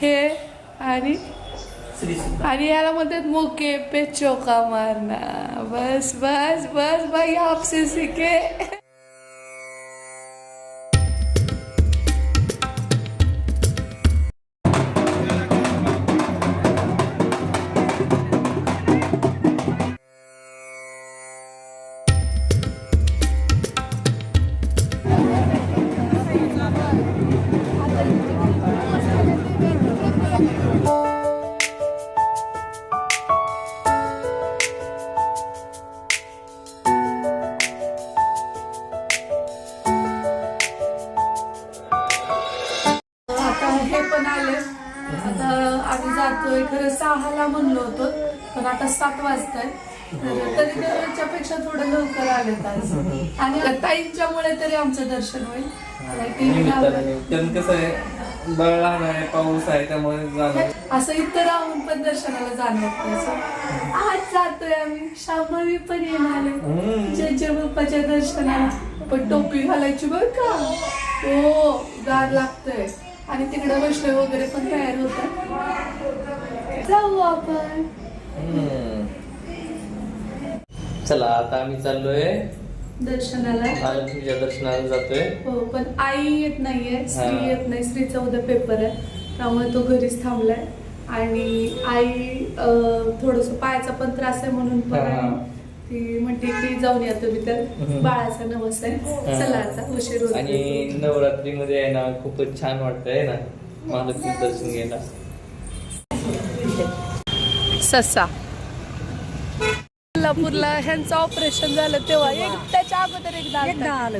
हे आणि आणि याला म्हणतात मुके पे चोका मारना. बस बस बस भाई आपसे सिके आता सात वाजताय. तर तरी त्याच्यापेक्षा थोडं लवकर आलेत आज. आणि ताईंच्यामुळे तरी आमचं दर्शन होईल. टीव्ही कारण कसं आहे बळ लहान आहे पाऊस आहे त्यामुळे असं इथं राहून पण दर्शनाला नाही असं. आज जातोय आम्ही. शामवी पण येणार जयच्या बाप्पाच्या दर्शनाला. पण टोपी घालायची बरं का? हो गार लागतंय. आणि तिकडे बसले वगैरे पण तयार होतात. जाऊ आपण. चला आता आम्ही चाललोय दर्शनाला महालक्ष्मीच्या दर्शनाला जातोय हो पण आई येत नाहीये स्त्री. येत नाही स्त्रीचा उद्या पेपर आहे त्यामुळे तो घरीच थांबलाय आणि आई थोडस पायाचा पण त्रास आहे म्हणून पण. ती म्हणते की जाऊन या तुम्ही तर. बाळाचा नवस आहे. चला आता उशीर. आणि नवरात्रीमध्ये आहे ना खूपच छान वाटतंय ना महालक्ष्मी दर्शन घ्यायला ससा. कोल्हापूरला ह्यांचं ऑपरेशन झालं तेव्हा. एक त्याच्या अगोदर एकदा एकदा. आलं.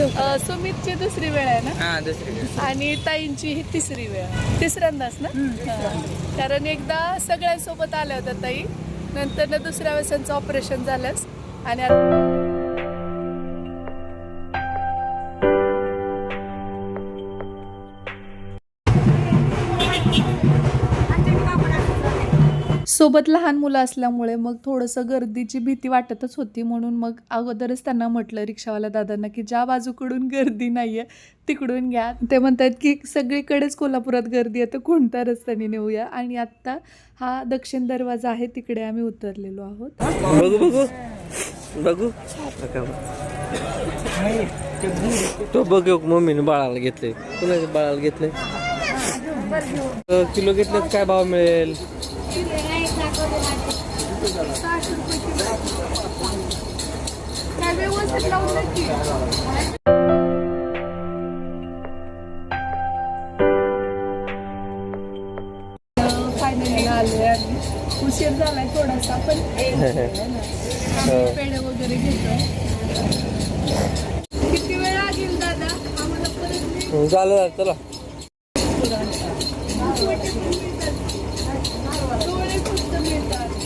अं, सुमितची दुसरी वेळ आहे ना? हा दुसरी आणि ताईंची ही तिसरी वेळ आहे. तिसऱ्यांदाच ना? हा. कारण एकदा सगळ्यांसोबत आल्या होत्या ताई. नंतर ना दुसऱ्या वेळेस त्यांचं ऑपरेशन झालंच आणि आता सोबत लहान मुलं असल्यामुळे मग थोडंसं गर्दीची भीती वाटतच होती म्हणून मग अगोदरच त्यांना म्हटलं रिक्षावाल्या दादांना की ज्या बाजूकडून गर्दी नाही आहे तिकडून घ्या. ते म्हणतात की सगळीकडेच कोल्हापुरात गर्दी आहे तर कोणत्या रस्त्याने नेऊया? आणि आत्ता हा दक्षिण दरवाजा आहे तिकडे आम्ही उतरलेलो आहोत. बघू बघू. बघू. तो बघ मम्मीने बाळाला घेतले कुणाच्या बाळाला घेतले किलो घेतलं काय भाव मिळेल? फायनली आलोय आणि उशीर झालाय थोडासा पण पेढे वगैरे किती वेळ लागेल दादा आम्हाला परत चला डोळे फक्त मिळतात डोळे नाव वगैरे काही एवढं पण मिळतं एवढं नको.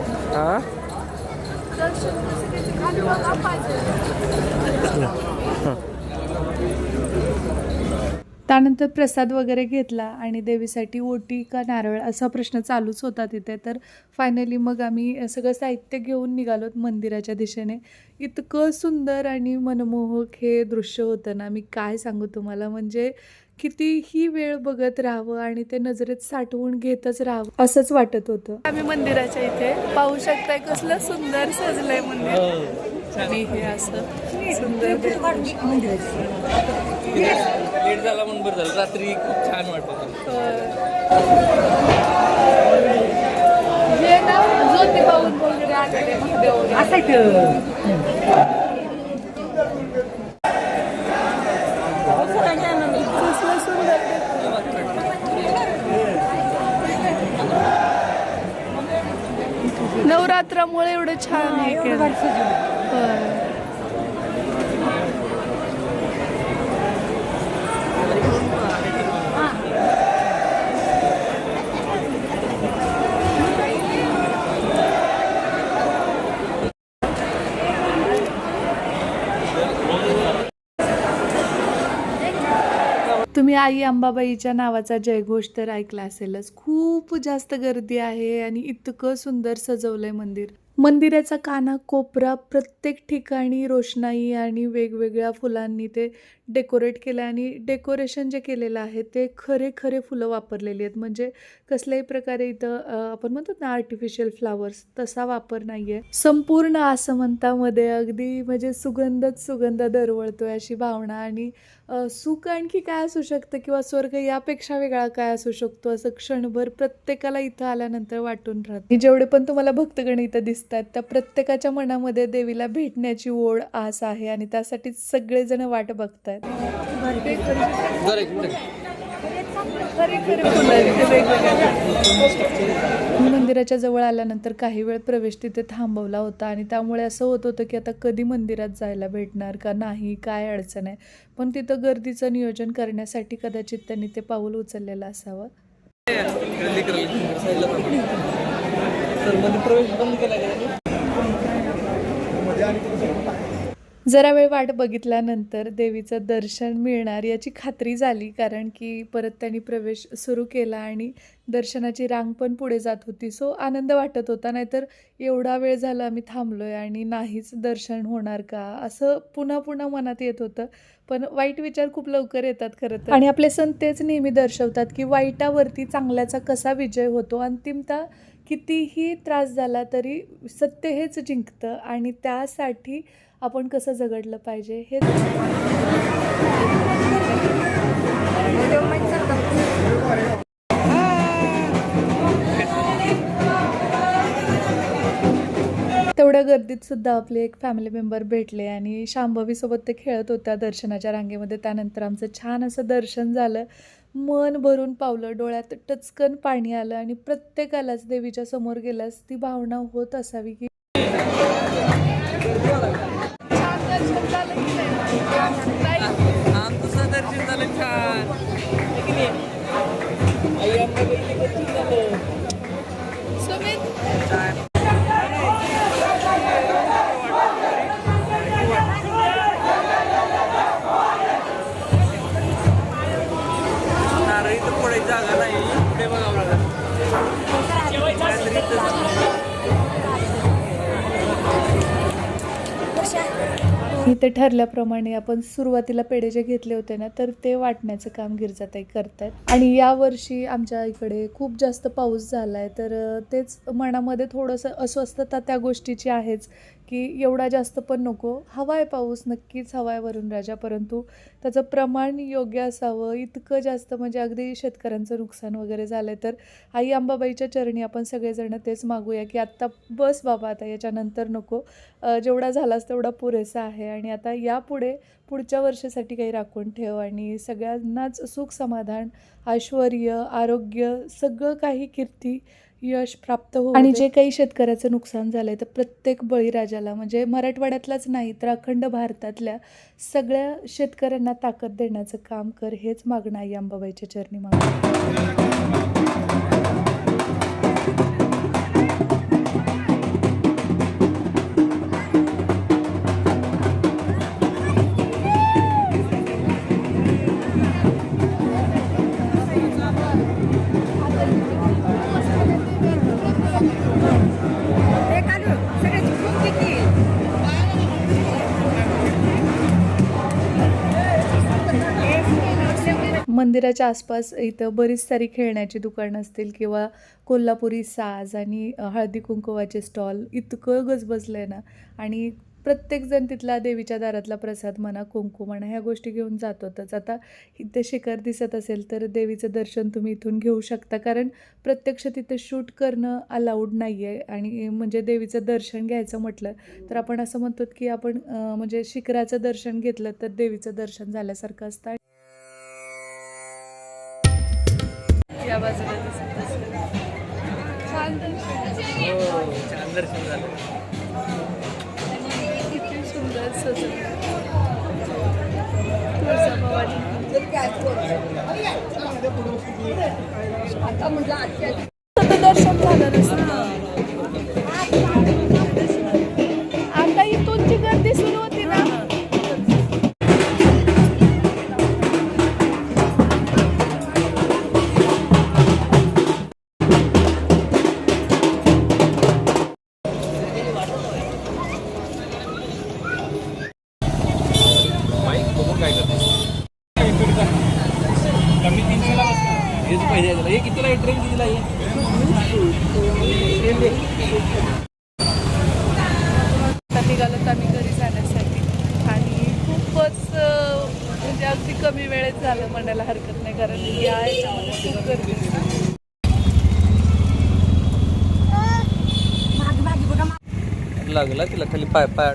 नाही देईल कालीन हा दर्शन पुस्तकाचे खाली बघा पाहिजे. त्यानंतर प्रसाद वगैरे घेतला आणि देवीसाठी ओटी का नारळ असा प्रश्न चालूच होता तिथे. तर फायनली मग आम्ही सगळं साहित्य घेऊन निघालोत मंदिराच्या दिशेने. इतकं सुंदर आणि मनमोहक हे दृश्य होतं ना मी काय सांगू तुम्हाला? म्हणजे कितीही वेळ बघत राहावं आणि ते नजरेत साठवून घेतच राहावं असंच वाटत होतं. आम्ही मंदिराच्या इथे पाहू शकताय कसलं सुंदर सजलंय मंदिर. आणि हे असं सुंदर. लेट झाला म्हणून बरं झालं. रात्री खूप छान वाटत. असायचं नवरात्रामुळे एवढं छान आहे आई अंबाबाईच्या नावाचा जयघोष तर ऐकला असेलच. खूप जास्त गर्दी आहे आणि इतकं सुंदर सजवलंय मंदिर. मंदिराचा काना कोपरा प्रत्येक ठिकाणी रोषणाई आणि वेगवेगळ्या फुलांनी ते डेकोरेट केलं आणि डेकोरेशन जे केलेलं आहे ते खरे खरे फुलं वापरलेली आहेत. म्हणजे कसल्याही प्रकारे इथं आपण म्हणतो ना आर्टिफिशियल फ्लावर्स तसा वापर नाही आहे संपूर्ण आसमंतामध्ये अगदी म्हणजे सुगंधच सुगंध दरवळतोय अशी भावना आणि सुख आणखी काय असू शकतं किंवा स्वर्ग यापेक्षा वेगळा काय असू शकतो? असं क्षणभर प्रत्येकाला इथं आल्यानंतर वाटून राहत. जेवढे पण तुम्हाला भक्तगण इथं दिसतात त्या प्रत्येकाच्या मनामध्ये देवीला भेटण्याची ओढ आस आहे. आणि त्यासाठी सगळेजण वाट बघतायत खरे खरे फुलं आहेत ते वेगवेगळ्या मंदिराच्या जवळ आल्यानंतर काही वेळ प्रवेश तिथे थांबवला होता आणि त्यामुळे असं होत होतं की आता कधी मंदिरात जायला भेटणार का नाही काय अडचण आहे? पण तिथं गर्दीचं नियोजन करण्यासाठी कदाचित त्यांनी ते पाऊल उचललेलं असावं. तर मध्ये प्रवेश बंद केला गेला जरा वेळ वाट बघितल्यानंतर देवीचं दर्शन मिळणार याची खात्री झाली कारण की परत त्यांनी प्रवेश सुरू केला आणि दर्शनाची रांग पण पुढे जात होती. सो आनंद वाटत होता नाहीतर एवढा वेळ झाला आम्ही थांबलो आहे आणि नाहीच दर्शन होणार का? असं पुन्हा पुन्हा मनात येत होतं. पण वाईट विचार खूप लवकर येतात खरं तर. आणि आपले सण तेच नेहमी दर्शवतात की वाईटावरती चांगल्याचा कसा विजय होतो. अंतिमता कितीही त्रास झाला तरी सत्य हेच जिंकतं आणि त्यासाठी आपण कसं झगडलं पाहिजे हे तेवढ्या गर्दीत सुद्धा आपले एक फॅमिली मेंबर भेटले आणि शांभवीसोबत ते खेळत होत्या दर्शनाच्या रांगेमध्ये. त्यानंतर आमचं छान असं दर्शन झालं. मन भरून पावलं डोळ्यात टचकन पाणी आलं आणि प्रत्येकालाच देवीच्या समोर गेल्यास ती भावना होत असावी की आमचं दर्शन झालं छान आई अंबाबाईचं दर्शन इथे ठरल्याप्रमाणे आपण सुरुवातीला पेढे जे घेतले होते ना तर ते वाटण्याचं काम गिरजाताई करतायत. आणि यावर्षी आमच्या इकडे खूप जास्त पाऊस झाला आहे तर तेच मनामध्ये थोडंसं अस्वस्थता त्या गोष्टीची आहेच की एवढा जास्त पण नको. हवा आहे पाऊस नक्कीच हवा आहे वरून राजा परंतु त्याचं प्रमाण योग्य असावं. इतकं जास्त म्हणजे अगदी शेतकऱ्यांचं नुकसान वगैरे झालं आहे तर आई अंबाबाईच्या चरणी आपण सगळेजण तेच मागूया की आत्ता बस बाबा आता याच्यानंतर नको. जेवढा झालाच तेवढा पुरेसा आहे आणि आता यापुढे पुढच्या वर्षासाठी काही राखून ठेव आणि सगळ्यांनाच सुख समाधान ऐश्वर आरोग्य सगळं काही कीर्ती यश प्राप्त हो आणि जे काही शेतकऱ्याचं नुकसान झालंय तर प्रत्येक बळीराजाला म्हणजे मराठवाड्यातलाच नाही तर अखंड भारतातल्या सगळ्या शेतकऱ्यांना ताकद देण्याचं काम कर हेच मागणं आई अंबाबाईच्या चरणी मागणं. मंदिराच्या आसपास इथं बरीच सारी खेळण्याची दुकानं असतील किंवा कोल्हापुरी साज आणि हळदी कुंकवाचे स्टॉल इतकं गजबजलं आहे ना. आणि प्रत्येकजण तिथला देवीच्या दारातला प्रसाद म्हणा कुंकू म्हणा ह्या गोष्टी घेऊन जातोतच. आता इथे शिखर दिसत असेल तर देवीचं दर्शन तुम्ही इथून घेऊ शकता. कारण प्रत्यक्ष तिथे शूट करणं अलाउड नाही आहे आणि म्हणजे देवीचं दर्शन घ्यायचं म्हटलं तर आपण असं म्हणतो की आपण म्हणजे शिखराचं दर्शन घेतलं तर देवीचं दर्शन झाल्यासारखं असतं. या बाजूला दिसत असेल. छान दर्शन हो छान दर्शन झालं. किती सुंदर सजवलं. तुळजाभवानी. दर्शन झालं नसतं. हेच पाहिजे त्याला. हे कितीला ट्रेन कितीला आहे? निघालो आम्ही घरी जाण्यासाठी. आणि खूपच म्हणजे अगदी कमी वेळेत झालं म्हणायला हरकत नाही कारण या याच्यामध्ये खूप गर्दी. लागला तिला खाली पाय पाय.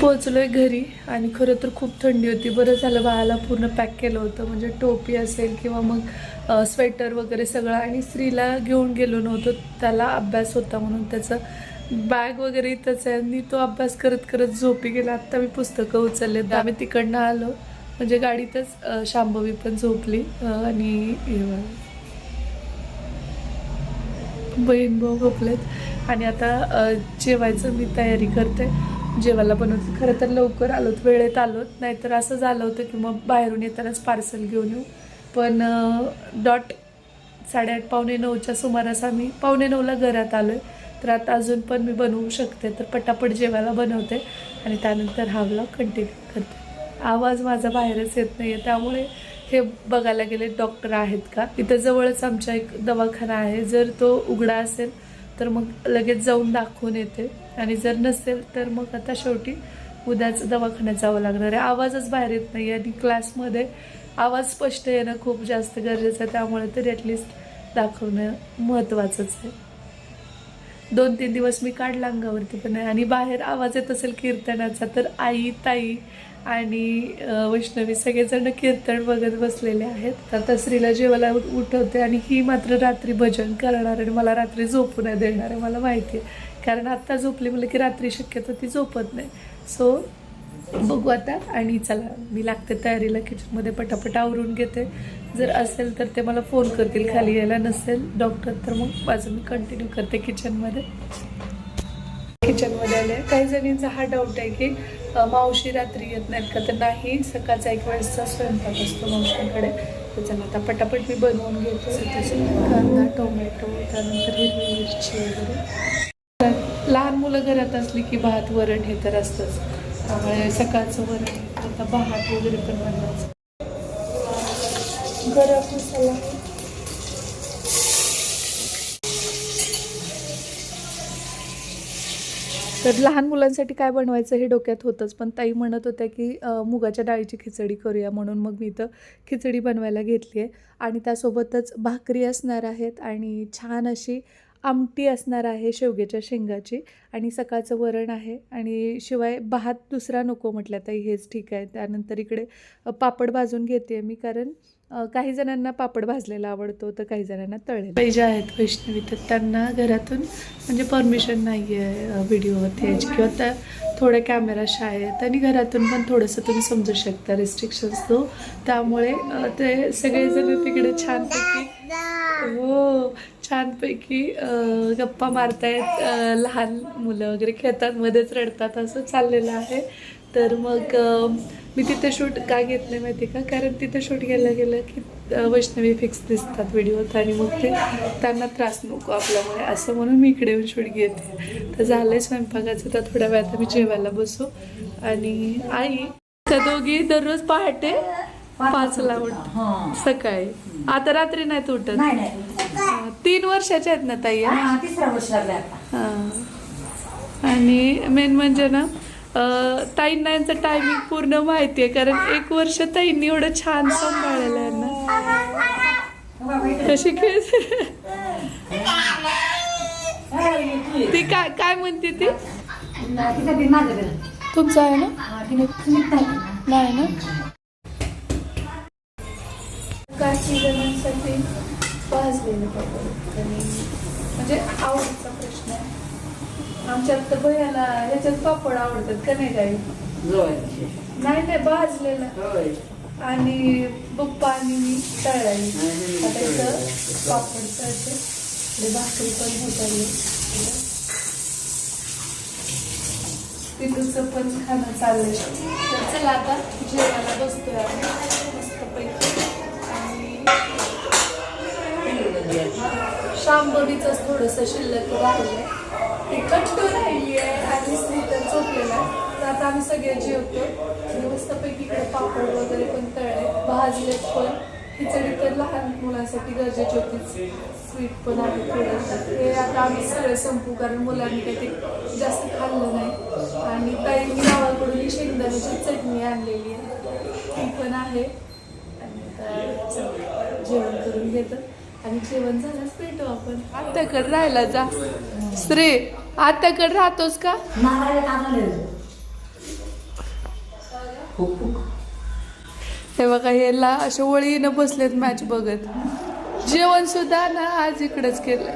पोहोचलोय घरी आणि खरं तर खूप थंडी होती. बरं झालं बाळाला पूर्ण पॅक केलं होतं. म्हणजे टोपी असेल किंवा मग स्वेटर वगैरे सगळं आणि स्त्रीला घेऊन गेलो नव्हतो. त्याला अभ्यास होता म्हणून त्याचं बॅग वगैरे इथंच आहे. आणि तो अभ्यास करत करत झोपी गेला. आत्ता मी पुस्तकं उचलले आम्ही तिकडनं आलो. म्हणजे गाडीतच शांभवी पण झोपली. आणि. बहीण भाऊ झोपलेत. आणि आता जेवायचं मी तयारी करते. जेवायला बनवते. खरं तर लवकर आलोत. वेळेत आलोत. नाहीतर असं झालं होतं की मग बाहेरून येतानाच पार्सल घेऊन येऊ. पण डॉट साडेआठ पावणे नऊच्या सुमारास आम्ही पावणे नऊला घरात आलो आहे तर आता अजून पण मी बनवू शकते. तर पटापट जेवायला बनवते आणि त्यानंतर हा व्लॉग कंटिन्यू करते. आवाज माझा बाहेरच येत नाही आहे त्यामुळे हे बघायला गेले डॉक्टर आहेत का? इथं जवळच आमच्या एक दवाखाना आहे. जर तो उघडा असेल तर मग लगेच जाऊन दाखवून येते. आणि जर नसेल तर मग आता शेवटी उद्याच दवाखान्यात जावं लागणार आहे. आवाजच बाहेर येत नाही आणि क्लासमध्ये आवाज स्पष्ट येणं खूप जास्त गरजेचं आहे त्यामुळे तरी ॲटलिस्ट दाखवणं महत्त्वाचंच आहे. दोन तीन दिवस मी काढला अंगावरती पण आहे आणि बाहेर आवाज येत असेल कीर्तनाचा तर आई ताई आणि वैष्णवी सगळेजण कीर्तन बघत बसलेले आहेत. आता स्त्रीला जेवायला उठवते आणि ही मात्र रात्री भजन करणार आणि मला रात्री झोपू नाही देणार आहे मला माहिती आहे. कारण आत्ता झोपली म्हणलं की रात्री शक्यतो ती झोपत नाही. सो बघू आता. आणि चला मी लागते तयारीला किचनमध्ये पटापट आवरून घेते. जर असेल तर ते मला फोन करतील खाली यायला नसेल. डॉक्टर तर मग माझं मी कंटिन्यू करते किचनमध्ये किचनमध्ये आले. काही जणींचा हा डाऊट आहे की मावशी रात्री येत नाहीत का? तर नाही सकाळचा एक वेळेसचा स्वयंपाक असतो मावशींकडे. तर चला आता पटापट मी बनवून घेतो. कांदा टोमॅटो त्यानंतर हिरवी मिरची वगैरे. लहान मुलं घरात असली की भात वरण हे तर असतंच. त्यामुळे सकाळचं वर आता भात वगैरे पण बनवायचं. गरम मसाला. तर लहान मुलांसाठी काय बनवायचं हे डोक्यात होतंच पण ताई म्हणत होत्या की मुगाच्या डाळीची खिचडी करूया म्हणून मग मी इथं खिचडी बनवायला घेतली आहे आणि त्यासोबतच भाकरी असणार आहेत आणि छान अशी आमटी असणार आहे शेवग्याच्या शेंगाची आणि सकाळचं वरण आहे आणि शिवाय भात दुसरा नको म्हटलं ताई हेच ठीक आहे. त्यानंतर इकडे पापड भाजून घेते मी कारण काही जणांना पापड भाजलेला आवडतो तर काही जणांना तळलेला. पाहिजे आहेत वैष्णवी तर त्यांना घरातून म्हणजे परमिशन नाही आहे व्हिडिओवरती यायची किंवा त्या थोड्या कॅमेरा शाय आहेत आणि घरातून पण थोडंसं तुम्ही समजू शकता रिस्ट्रिक्शन्स तो. त्यामुळे ते सगळेजण तिकडे छानपैकी हो छानपैकी गप्पा मारतायत लहान मुलं वगैरे खेळतात मध्येच रडतात असं चाललेलं आहे. तर मग मी तिथे शूट का घेत नाही माहिती का? कारण तिथे शूट घ्यायला गेलं की वैष्णवी फिक्स दिसतात व्हिडिओत आणि मग ते त्यांना त्रास नको आपल्यामुळे असं म्हणून मी इकडे येऊन शूट घेते. तर झालं आहे स्वयंपाकाचं तर थोड्या वेळात मी जेवायला बसू. आणि आई त्या दोघी दररोज पहाटे पाचला उठ सकाळी. आता रात्री नाही उठत? नाही नाही. तीन वर्षाच्या आहेत ना ताई. आणि मेन म्हणजे ना ताईंना यांचं टायमिंग पूर्ण माहिती आहे कारण एक वर्ष ताईंनी एवढं छान सांभाळलेलं आहे ना. कशी खेळ? ती काय काय म्हणते ती. तुमचं आहे ना. नाही ना? जणांसाठी भाजलेले पापड आणि म्हणजे आवडीचा प्रश्न आहे. आमच्यात तर भैयाला ह्याच्यात पापड आवडतात का नाही काही नाही नाही भाजलेला. आणि पप्पा आणि मी इथं पापड तळते. भाकरी पण होत आली पिल्लूचं पण खाणं चाललंय. तर चला आता जेवायला बसतोय मस्तपैकी आणि थोडंसं शिल्लक राहिलंय. ती कट्टू राहिली आहे आणि स्मितर झोपलेला आहे. तर आता आम्ही सगळे जेवतो. आणि मस्तपैकी इकडे पापड वगैरे पण तळले. भाजले पण. खिचडी तर लहान मुलांसाठी गरजेची होती. स्वीट पण आहे थोडंसं. हे आता आम्ही सगळे संपू कारण मुलांनी काही ते जास्त खाल्लं नाही. आणि ताईंनी गावाकडून शेंगदाण्याची चटणी आणलेली आहे. ती पण आहे. जेवण करून घेतं. आणि जेवण झाल्यास भेटू आपण. आत्याकडे राहायला जा. श्री आत्याकडे राहतोस का? मागायला कामाला हे बघा हे ला अशा वळीनं बसलेत मॅच बघत. जेवण सुद्धा ना आज इकडेच केलं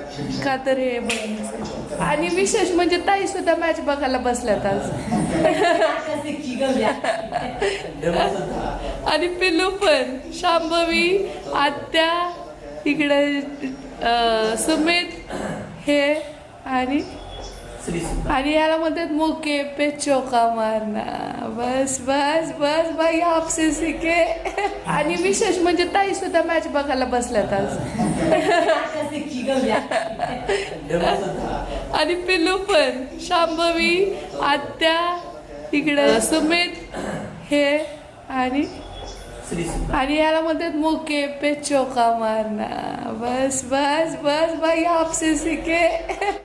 का तर हे बघण्यासाठी. आणि विशेष म्हणजे ताई सुद्धा मॅच बघायला बसल्यात आज. आणि पिल्लू पण. शांभवी आत्या इकडे सुमित हे आणि आणि याला म्हणतात मोके पे चौका मारना. बस बस बस बाई आपसे सिके. आणि विशेष म्हणजे ताई सुद्धा मॅच बघायला बसल्यात आज. आणि पिल्लू पण. शांभवी आत्या इकडं सुमित हे आणि आणि याला म्हणतात मोके पे चौका मारना. बस बस बस बाई आपसे सिके.